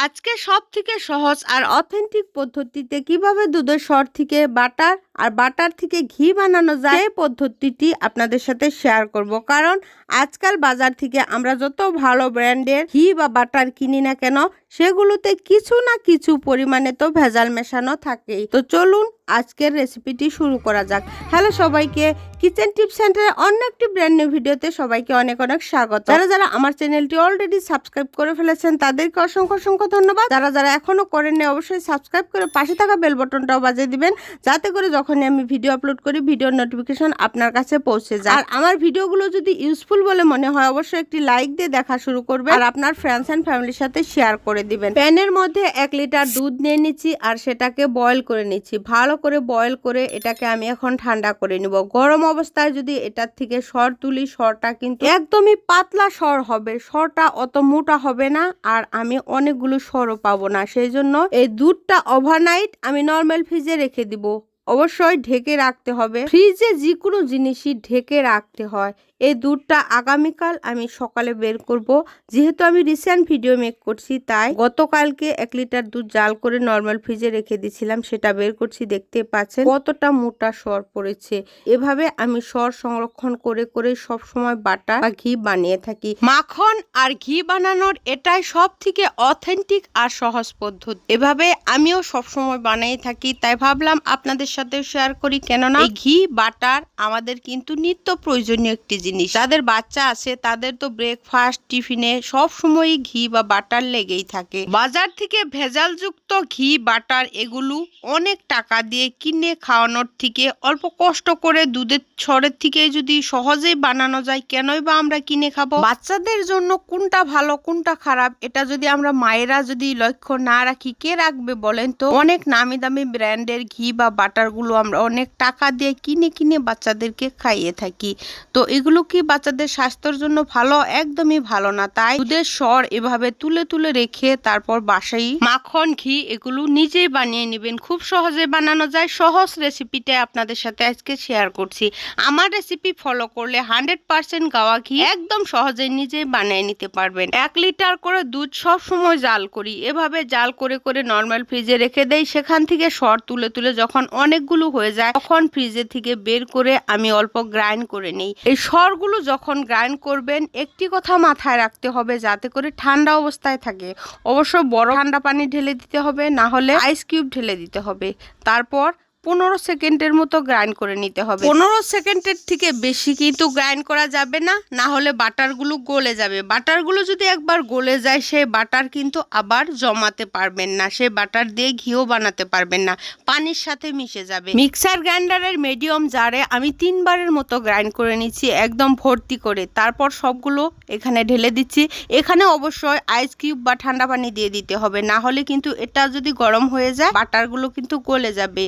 আজকে সব থেকে সহজ আর অথেন্টিক পদ্ধতিতে কীভাবে দুধের সর থেকে বাটার আর বাটার থেকে ঘি বানানো যায় এই পদ্ধতিটি আপনাদের সাথে শেয়ার করব। কারণ আজকাল বাজার থেকে আমরা যত ভালো ব্র্যান্ডের ঘি বা বাটার কিনি না কেন, সেগুলোতে কিছু না কিছু পরিমাণে তো ভেজাল মেশানো থাকেই। তো চলুন আজকের রেসিপিটি শুরু করা যাক। হ্যালো সবাইকে কিচেন টিপ সেন্টারের অন্য একটি ব্র্যান্ড নিউ ভিডিওতে সবাইকে অনেক অনেক স্বাগত। যারা যারা আমার চ্যানেলটি অলরেডি সাবস্ক্রাইব করে ফেলেছেন, তাদেরকে অসংখ্য অসংখ্য ধন্যবাদ। যারা যারা এখনও করেননি, অবশ্যই সাবস্ক্রাইব করে পাশে থাকা বেল বটনটাও বাজিয়ে দিবেন, যাতে করে যখনই আমি ভিডিও আপলোড করি ভিডিওর নোটিফিকেশন আপনার কাছে পৌঁছে যায়। আর আমার ভিডিওগুলো যদি ইউজফুল বলে মনে হয়, অবশ্যই একটি লাইক দিয়ে দেখা শুরু করবে আর আপনার ফ্রেন্ডস অ্যান্ড ফ্যামিলির সাথে শেয়ার করে দিবেন। প্যানের মধ্যে এক লিটার দুধ নিয়ে নিচ্ছি আর সেটাকে বয়েল করে নিচ্ছি। ভালো করে বয়েল করে এটাকে আমি এখন ঠান্ডা করে নিব। গরম অবস্থায় যদি এটার থেকে সর তুলি, সরটা কিন্তু একদমই পাতলা সর হবে। সরটা অত মোটা হবে না আর আমি অনেকগুলো সরও পাবো না। সেই জন্য এই দুধটা ওভারনাইট আমি নর্মাল ফ্রিজে রেখে দিব। অবশ্যই ঢেকে রাখতে হবে। ফ্রিজে যে কোনো জিনিসই ঢেকে রাখতে হয়। এই দুধটা আগামীকাল আমি সকালে বের করব। যেহেতু আমি রিসেন্ট ভিডিও মেক করছি, তাই গতকালকে এক লিটার দুধ জাল করে নর্মাল ফ্রিজে রেখে দিয়েছিলাম, সেটা বের করছি, দেখতে পাচ্ছেন কতটা মোটা সর পড়েছে। এভাবে আমি সর সংরক্ষণ করে করে সব সময় বাটা বা ঘি বানিয়ে থাকি। মাখন আর ঘি বানানোর এটাই সব থেকে অথেন্টিক আর সহজ পদ্ধতি। এভাবে আমিও সব সময় বানাই থাকি, তাই ভাবলাম আপনাদের সাথে শেয়ার করি। কেননা ঘি, বাটার আমাদের কিন্তু নিত্য প্রয়োজনীয় একটি জিনিস। যাদের বাচ্চা আছে, তাদের তো ব্রেকফাস্ট টিফিনে সব সময়ই ঘি বা বাটার লেগেই থাকে। বাজার থেকে ভেজালযুক্ত ঘি বাটার এগুলো অনেক টাকা দিয়ে কিনে খাওয়ানোর থেকে অল্প কষ্ট করে দুধের ছড়ের থেকে যদি সহজেই বানানো যায়, কেনই বা আমরা কিনে খাব? বাচ্চাদের জন্য কোনটা ভালো, কোনটা খারাপ, এটা যদি আমরা মায়েরা যদি লক্ষ্য না রাখি, কে রাখবে বলেন তো? অনেক নামি দামি ব্র্যান্ডের ঘি বা বাটারগুলো আমরা অনেক টাকা দিয়ে কিনে কিনে বাচ্চাদেরকে খাইয়ে থাকি। তো এগুলো কি বাচ্চাদের স্বাস্থ্যের জন্য ভালো? একদমই ভালো না। তাই দুধের স্বর এভাবে তুলে তুলে রেখে তারপর বাসাই মাখন, ঘি এগুলো নিজেই বানিয়ে নেবেন। খুব সহজে বানানো যায়। সহজ রেসিপিটা আপনাদের সাথে আজকে শেয়ার করছি। আমার রেসিপি ফলো করলে হান্ড্রেড পার্সেন্ট গাওয়া ঘি একদম সহজে নিজেই বানিয়ে নিতে পারবেন। এক লিটার করে দুধ সব সময় জাল করি। এভাবে জাল করে করে নর্মাল ফ্রিজে রেখে দেই। সেখান থেকে সর তুলে তুলে যখন অনেকগুলো হয়ে যায়, তখন ফ্রিজে থেকে বের করে আমি অল্প গ্রাইন্ড করে নিই। এই সরগুলো যখন গ্রাইন্ড করবেন, একটি কথা মাথায় রাখতে হবে যাতে করে ঠান্ডা অবস্থায় থাকে। অবশ্য বড় ঠান্ডা পানি ঢেলে দিতে হবে, না হলে আইস কিউব ঢেলে দিতে হবে। তারপর পনেরো সেকেন্ডের মতো গ্রাইন্ড করে নিতে হবে। পনেরো সেকেন্ডের থেকে বেশি কিন্তু গ্রাইন্ড করা যাবে না না হলে বাটারগুলো গলে যাবে। বাটারগুলো যদি একবার গলে যায় সেই বাটার কিন্তু আবার জমাতে পারবেন না। সেই বাটার দিয়ে ঘিও বানাতে পারবেন না। পানির সাথে মিশে যাবে। মিক্সার গ্রাইন্ডারের মিডিয়াম জারে আমি তিনবারের মতো গ্রাইন্ড করে নিচ্ছি একদম ভর্তি করে। তারপর সবগুলো এখানে ঢেলে দিচ্ছি। এখানে অবশ্যই আইস কিউব বা ঠান্ডা পানি দিয়ে দিতে হবে। না হলে কিন্তু এটা যদি গরম হয়ে যায় বাটারগুলো কিন্তু গলে যাবে।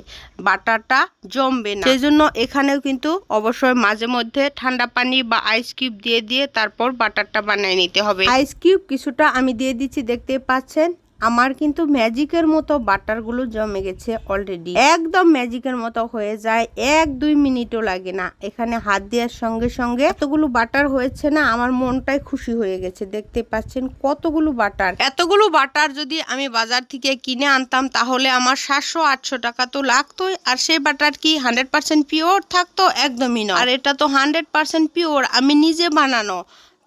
বাটারটা জমবে না। সেই জন্য এখানেও কিন্তু অবশ্যই মাঝে মধ্যে ঠান্ডা পানি বা আইস কিউব দিয়ে দিয়ে তারপর বাটারটা বানিয়ে নিতে হবে। আইস কিউব কিছুটা আমি দিয়ে দিচ্ছি দেখতে পাচ্ছেন? আমার কিন্তু ম্যাজিকের মতো বাটারগুলো জমে গেছে অলরেডি একদম ম্যাজিকের মতো হয়ে যায়, এক দুই মিনিটও লাগে না। এখানে হাত দেওয়ার সঙ্গে সঙ্গে এতগুলো বাটার হয়েছে না, আমার মনটাই খুশি হয়ে গেছে। দেখতে পাচ্ছেন কতগুলো বাটার। এতগুলো বাটার যদি আমি বাজার থেকে কিনে আনতাম, তাহলে আমার সাতশো, আটশো টাকা তো লাগতোই, আর সেই বাটার কি হান্ড্রেড পার্সেন্ট পিওর থাকতো? একদমই নয় আর এটা তো হান্ড্রেড পার্সেন্ট পিওর আমি নিজে বানানো।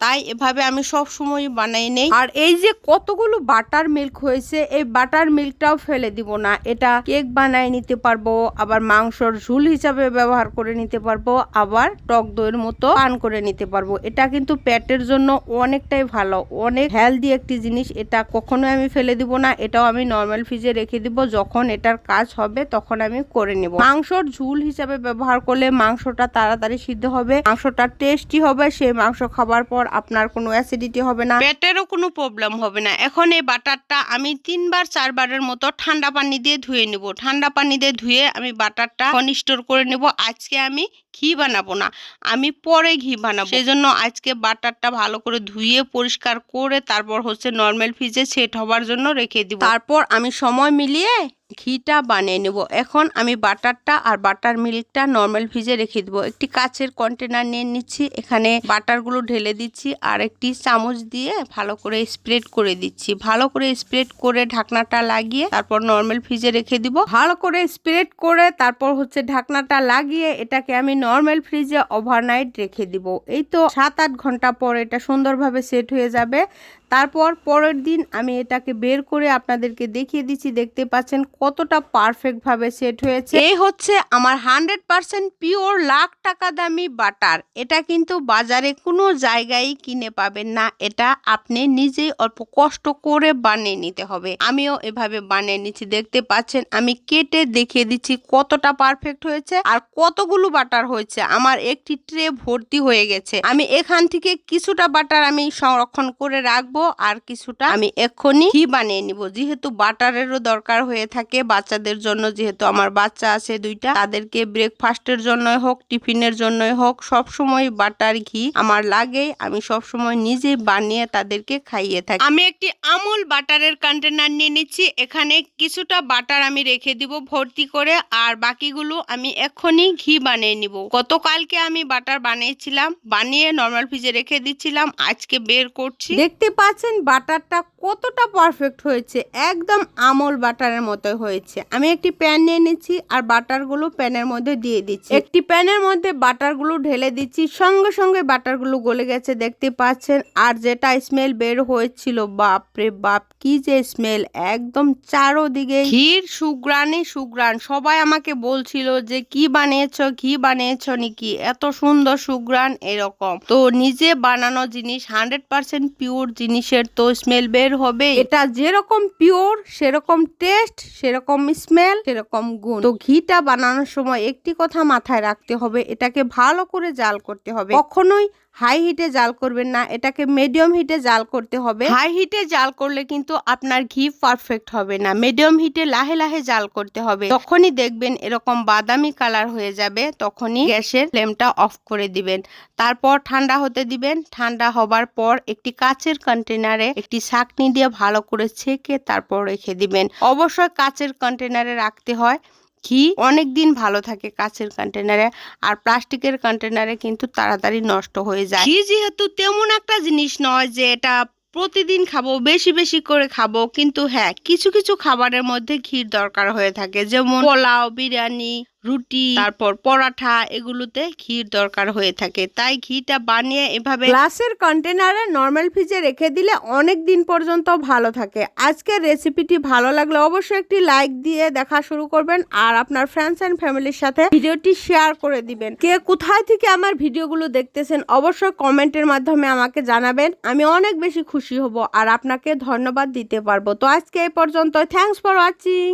তাই এভাবে আমি সব সময় বানাই নেই। আর এই যে কতগুলো বাটার মিল্ক হয়েছে, এই বাটার মিল্কটাও ফেলে দিব না। এটা কেক বানায় নিতে পারব, আবার মাংসর ঝুল হিসাবে ব্যবহার করে নিতে পারব, আবার টক দইয়ের মতো পান করে নিতে পারব। এটা কিন্তু পেটের জন্য অনেকটাই ভালো, অনেক হেলদি একটি জিনিস। এটা কখনোই আমি ফেলে দিব না, এটাও আমি নর্মাল ফ্রিজে রেখে দিব। যখন এটার কাজ হবে, তখন আমি করে নেব। মাংসর ঝুল হিসাবে ব্যবহার করলে মাংসটা তাড়াতাড়ি সিদ্ধ হবে, মাংসটা টেস্টি হবে। সেই মাংস খাবার পর আপনার কোনো অ্যাসিডিটি হবে না। পেটেরও কোনো প্রবলেম হবে না। এখন এই বাটারটা আমি তিনবার, চারবারের মতো ঠান্ডা পানি দিয়ে ধুয়ে নেব। ঠান্ডা পানি দিয়ে ধুয়ে আমি বাটারটা স্টোর করে নেব। আজকে আমি ঘি বানাবো না, আমি পরে ঘি বানাবো। সেই জন্য আজকে বাটারটা ভালো করে ধুয়ে, পরিষ্কার করে, তারপর হচ্ছে নর্মাল ফ্রিজে সেট হবার জন্য রেখে দিব। তারপর আমি সময় মিলিয়ে ঘিটা বানিয়ে নেব। এখন আমি বাটারটা আর বাটার মিল্কটা নর্মাল ফ্রিজে রেখে দেবো। একটি কাচের কন্টেনার নিয়ে নিচ্ছি, এখানে বাটারগুলো ঢেলে দিচ্ছি আর একটি চামচ দিয়ে ভালো করে স্প্রেড করে দিচ্ছি। ভালো করে স্প্রেড করে ঢাকনাটা লাগিয়ে তারপর নর্মাল ফ্রিজে রেখে দিব। ভালো করে স্প্রেড করে তারপর হচ্ছে ঢাকনাটা লাগিয়ে এটাকে আমি নর্মাল ফ্রিজে ওভারনাইট রেখে দিব। এই তো সাত আট ঘণ্টা পর এটা সুন্দরভাবে সেট হয়ে যাবে। তারপর পরের দিন আমি এটাকে বের করে আপনাদেরকে দেখিয়ে দিচ্ছি। দেখতে পাচ্ছেন কতটা পারফেক্ট ভাবে সেট হয়েছে। এই হচ্ছে আমার হান্ড্রেড পার্সেন্ট পিওর লাখ টাকা দামি বাটার। এটা কিন্তু বাজারে কোনো জায়গায় কিনে পাবেন না। এটা আপনি নিজেই অল্প কষ্ট করে বানিয়ে নিতে হবে। আমিও এভাবে বানিয়ে নিচ্ছি। দেখতে পাচ্ছেন আমি কেটে দেখিয়ে দিচ্ছি কতটা পারফেক্ট হয়েছে আর কতগুলো বাটার হয়েছে। আমার একটি ট্রে ভর্তি হয়ে গেছে। আমি এখান থেকে কিছুটা বাটার আমি সংরক্ষণ করে রাখব। আর কিছুটা আমি এক্ষুনি ঘি বানিয়ে নিব। যেহেতু বাটারেরও দরকার হয়ে থাকে বাচ্চাদের জন্য যেহেতু আমার বাচ্চা আছে দুইটা তাদেরকে ব্রেকফাস্টের জন্যই হোক টিফিনের জন্যই হোক সব সময় বাটার ঘি আমার লাগে। আমি সব সময় নিজে বানিয়ে তাদেরকে খাইয়ে থাকি। আমি একটি আমুল বাটারের কন্টেনার নিয়ে নিচ্ছি। এখানে কিছুটা বাটার আমি রেখে দিব ভর্তি করে আর বাকিগুলো আমি এক্ষুনি ঘি বানিয়ে নিব। গতকালকে আমি বাটার বানিয়েছিলাম বানিয়ে নর্মাল ফ্রিজে রেখে দিচ্ছিলাম আজকে বের করছি। দেখতে পাচ্ছেন বাটারটা কতটা পারফেক্ট হয়েছে, একদম আমল বাটারের মতো হয়েছে। আমি একটি প্যান নিয়ে নিচ্ছি আর বাটারগুলো প্যানের মধ্যে দিয়ে দিচ্ছি। একটি প্যানের মধ্যে বাটারগুলো ঢেলে দিচ্ছি, সঙ্গে সঙ্গে বাটারগুলো গলে গেছে, দেখতে পাচ্ছেন। আর যেটা স্মেল বের হয়েছিল বাপ রে বাপ, কি যে স্মেল একদম চারোদিকে ঘির সুগ্রানি সুগ্রান সবাই আমাকে বলছিল যে, কি বানিয়েছো ঘি বানিয়েছো নাকি? এত সুন্দর সুগ্রান এরকম। তো নিজে বানানো জিনিস হান্ড্রেড পার্সেন্ট পিওর জিনিসের তো স্মেল বের হবে এটা যেরকম পিওর সেরকম টেস্ট সেরকম স্মেল সেরকম গুণ। তো ঘিটা বানানোর সময় একটি কথা মাথায় রাখতে হবে, এটাকে ভালো করে জাল করতে হবে। কখনোই হাই হিটে জাল করবেন না, এটাকে মিডিয়াম হিটে জাল করতে হবে। হাই হিটে জাল করলে কিন্তু আপনার ঘি পারফেক্ট হবে না, মিডিয়াম হিটে লাহে লাহে জাল করতে হবে। তখনই দেখবেন এরকম বাদামি কালার হয়ে যাবে, তখনই গ্যাসের ফ্লেমটা অফ করে দিবেন। তারপর ঠান্ডা হতে দিবেন, ঠান্ডা হবার পর একটি কাচের কন্টেনারে একটি ছাকনি দিয়ে ভালো করে ছেঁকে তারপর রেখে দিবেন। অবশ্যই কাচের কন্টেনারে রাখতে হয়। ঘি অনেক দিন ভালো থাকে কাচের কন্টেনারে আর প্লাস্টিকের কন্টেনারে কিন্তু তাড়াতাড়ি নষ্ট হয়ে যায়। ঘি যেহেতু তেমন একটা জিনিস নয় যে এটা প্রতিদিন খাব, বেশি বেশি করে খাব, কিন্তু হ্যাঁ কিছু কিছু খাবারের মধ্যে ঘির দরকার হয়ে থাকে, যেমন পোলাও, বিরিয়ানি রুটি তারপর পরাঠা এগুলোতে ঘির দরকার হয়ে থাকে। তাই ঘিটা বানিয়ে এভাবে গ্লাসের কন্টেনারে নর্মাল ফ্রিজে রেখে দিলে অনেক দিন পর্যন্ত ভালো থাকে। আজকের রেসিপিটি ভালো লাগলে অবশ্যই একটি লাইক দিয়ে দেখা শুরু করবেন আর আপনার ফ্রেন্ডস এন্ড ফ্যামিলির সাথে ভিডিওটি শেয়ার করে দিবেন। কে কোথায় থেকে আমার ভিডিওগুলো দেখতেছেন অবশ্যই কমেন্টের মাধ্যমে আমাকে জানাবেন। আমি অনেক বেশি খুশি হব আর আপনাকে ধন্যবাদ দিতে পারব। তো আজকে এই পর্যন্ত থ্যাংকস ফর ওয়াচিং